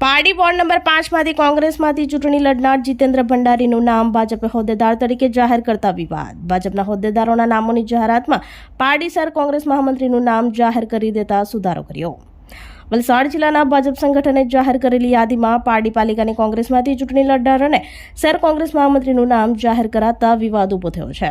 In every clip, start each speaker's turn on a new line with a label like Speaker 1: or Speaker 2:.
Speaker 1: Pardi ward number પાંચમાંથી કોંગ્રેસમાંથી ચૂંટણી લડનાર જીતેન્દ્ર ભંડારીનું નામ ભાજપે હોદ્દેદાર તરીકે જાહેર કરતા વિવાદ. ભાજપના હોદ્દેદારોના નામોની જાહેરાતમાં પારડી સર કોંગ્રેસ મહામંત્રીનું નામ જાહેર કરી દેતા સુધારો કર્યો. વલસાડ જિલ્લાના ભાજપ સંગઠને જાહેર કરેલી યાદીમાં પારડી પાલિકાની કોંગ્રેસમાંથી ચૂંટણી લડનાર અને શહેર કોંગ્રેસ મહામંત્રીનું નામ જાહેર કરાતા વિવાદ ઊભો થયો છે.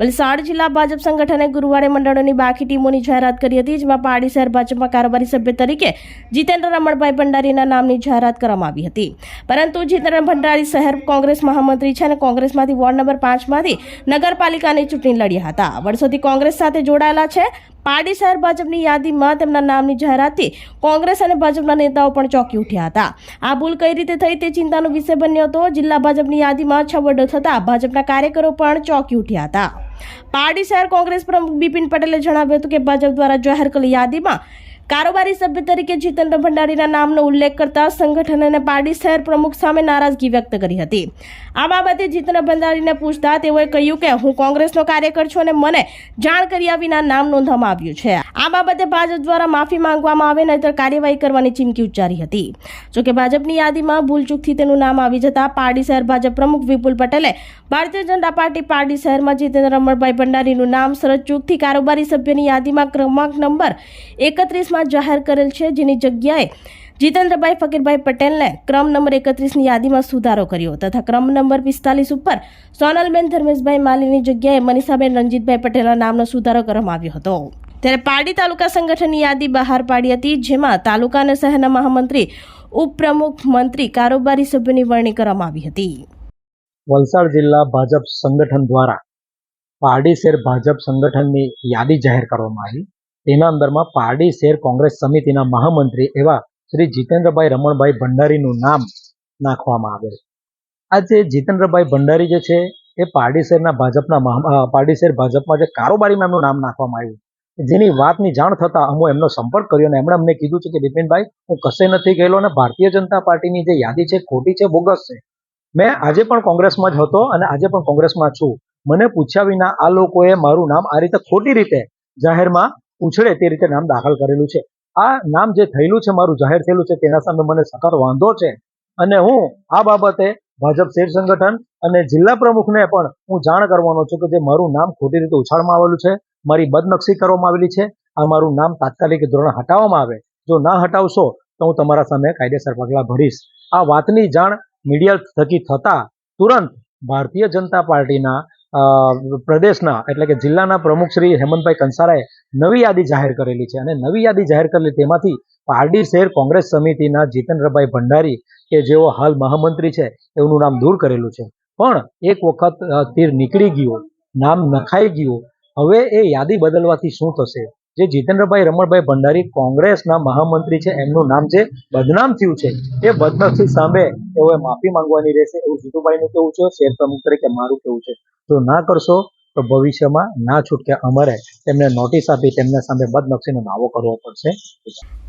Speaker 1: વલસાડ જિલ્લા ભાજપ સંગઠને ગુરુવારે મંડળોની બાકી ટીમોની જાહેરાત કરી હતી, જેમાં પારડી શહેર ભાજપમાં કારોબારી સભ્ય તરીકે જીતેન્દ્ર રમણભાઈ ભંડારીના નામની જાહેરાત કરવામાં આવી હતી. પરંતુ જીતેન્દ્ર ભંડારી શહેર કોંગ્રેસ મહામંત્રી છે અને કોંગ્રેસમાંથી વોર્ડ નંબર પાંચમાંથી નગરપાલિકાની ચૂંટણી લડ્યા હતા. વર્ષોથી કોંગ્રેસ સાથે જોડાયેલા છે પારડી શહેર ભાજપની યાદીમાં તેમના નામની જાહેરાતથી કોંગ્રેસ અને ભાજપના નેતાઓ પણ ચોંકી ઉઠ્યા હતા. આ ભૂલ કઈ રીતે થઈ તે ચિંતાનો વિષય બન્યો હતો જિલ્લા ભાજપની યાદીમાં છબરડો થતાં ભાજપના કાર્યકરો પણ ચોંકી ઉઠ્યા હતા. પારડી શહેર કોંગ્રેસ પ્રમુખ બિપિન પટેલે જણાવ્યું હતું કે ભાજપ દ્વારા જાહેર કરેલી યાદીમાં કારોબારી સભ્ય તરીકે જીતેન્દ્ર ભંડારીના નામનો ઉલ્લેખ કરતા સંગઠન અને શહેર પ્રમુખ સામે નારાજગી વ્યક્ત કરી હતી. આ બાબતે જીતેન્દ્ર ભંડારીને પૂછતા તેઓએ કહ્યું કે, હું કોંગ્રેસનો કાર્યકર છું અને મને જાણ કર્યા વિના નામ નોંધવામાં આવ્યું છે. આ બાબતે ભાજપ દ્વારા માફી માંગવામાં આવે નહીતર કાર્યવાહી કરવાની ચીમકી ઉચ્ચારી હતી. જોકે ભાજપની યાદીમાં ભૂલચૂકથી તેનું નામ આવી જતા પારડી શહેર ભાજપ પ્રમુખ વિપુલ પટેલે ભારતીય જનતા પાર્ટી પારડી શહેરમાં જીતેન્દ્ર રમણભાઈ ભંડારીનું નામ સરજ ચૂકથી કારોબારી સભ્યની યાદીમાં ક્રમાંક નંબર એકત્રીસમાં જાહેર કરેલ છે, જેની જગ્યાએ જીતેન્દ્રભાઈ ફકીરભાઈ પટેલને ક્રમ નંબર એકત્રીસની યાદીમાં સુધારો કર્યો તથા ક્રમ નંબર પિસ્તાલીસ ઉપર સોનલબેન ધર્મેશભાઈ માલીની જગ્યાએ મનીષાબેન રણજીતભાઈ પટેલના નામનો સુધારો કરવામાં આવ્યો હતો. ત્યારે પારડી તાલુકા સંગઠનની યાદી બહાર પાડી હતી, જેમાં તાલુકા અને શહેરના મહામંત્રી, ઉપપ્રમુખ મંત્રી, કારોબારી સભ્યોની વરણી કરવામાં આવી હતી.
Speaker 2: વલસાડ જિલ્લા ભાજપ સંગઠન દ્વારા પારડી શહેર ભાજપ સંગઠનની યાદી જાહેર કરવામાં આવી. તેના અંદરમાં પારડી શહેર કોંગ્રેસ સમિતિના મહામંત્રી એવા શ્રી જીતેન્દ્રભાઈ રમણભાઈ ભંડારીનું નામ નાખવામાં આવેલ. આ જે જીતેન્દ્રભાઈ ભંડારી જે છે, એ પારડી શહેરના ભાજપના પારડી શહેર ભાજપમાં જે કારોબારીમાં એમનું નામ નાખવામાં આવ્યું. જેની વાતની જાણ થતાં હું એમનો સંપર્ક કર્યો અને એમણે અમને કીધું છે કે બિપિનભાઈ હું કશે નથી ગયેલો અને ભારતીય જનતા પાર્ટીની જે યાદી છે, ખોટી છે, બોગસ છે. મેં આજે પણ કોંગ્રેસમાં જ હતો અને આજે પણ કોંગ્રેસમાં છું. મને પૂછ્યા વિના આ લોકોએ મારું નામ આ રીતે ખોટી રીતે જાહેરમાં ઉછળે તે રીતે નામ દાખલ કરેલું છે. આ નામ જે થયેલું છે, મારું જાહેર થયેલું છે, તેના સામે મને સખત વાંધો છે. અને હું આ બાબતે ભાજપ શેર સંગઠન અને જિલ્લા પ્રમુખને પણ હું જાણ કરવાનો છું કે જે મારું નામ ખોટી રીતે ઉછાળવામાં આવેલું છે, મારી બદનક્ષી કરવામાં આવેલી છે, આ મારું નામ તાત્કાલિક ધોરણે હટાવવામાં આવે. જો ના હટાવશો, તો હું તમારા સામે કાયદેસર પગલાં ભરીશ. આ વાતની જાણ મીડિયા થકી થતાં તુરંત ભારતીય જનતા પાર્ટીના પ્રદેશના એટલે કે જિલ્લાના પ્રમુખ શ્રી હેમંતભાઈ કંસારાએ નવી યાદી જાહેર કરેલી છે અને નવી યાદી જાહેર કરેલી તેમાંથી પારડી શહેર કોંગ્રેસ સમિતિના જીતેન્દ્રભાઈ ભંડારી કે જેઓ હાલ મહામંત્રી છે, એમનું નામ દૂર કરેલું છે. પણ એક વખત તીર નીકળી ગયું, નામ નખાઈ ગયું, હવે એ યાદી બદલવાથી શું થશે? જે જીતેન્દ્રભાઈ રમણભાઈ ભંડારી કોંગ્રેસના મહામંત્રી છે, એમનું નામ જે બદનામ થયું છે. એ બદનામથી સામે એઓએ માફી માંગવાની રહેશે એવું જીતુભાઈનું કેવું છે, શેર પ્રમુખ તરીકે મારું કેવું છે. જો ના કરશો તો ભવિષ્યમાં ના છૂટકે અમારે તેમને નોટિસ આપી તેમના સામે બદનક્ષીનો દાવો કરવો પડશે.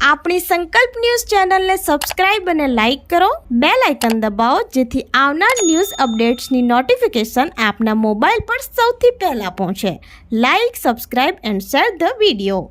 Speaker 1: આપણી સંકલ્પ ન્યૂઝ ચેનલને સબસ્ક્રાઇબ અને લાઇક કરો. બે લાઇકન દબાવો, જેથી આવનાર ન્યૂઝ અપડેટ્સની નોટિફિકેશન આપના મોબાઈલ પર સૌથી પહેલા પહોંચે. Like subscribe and share the video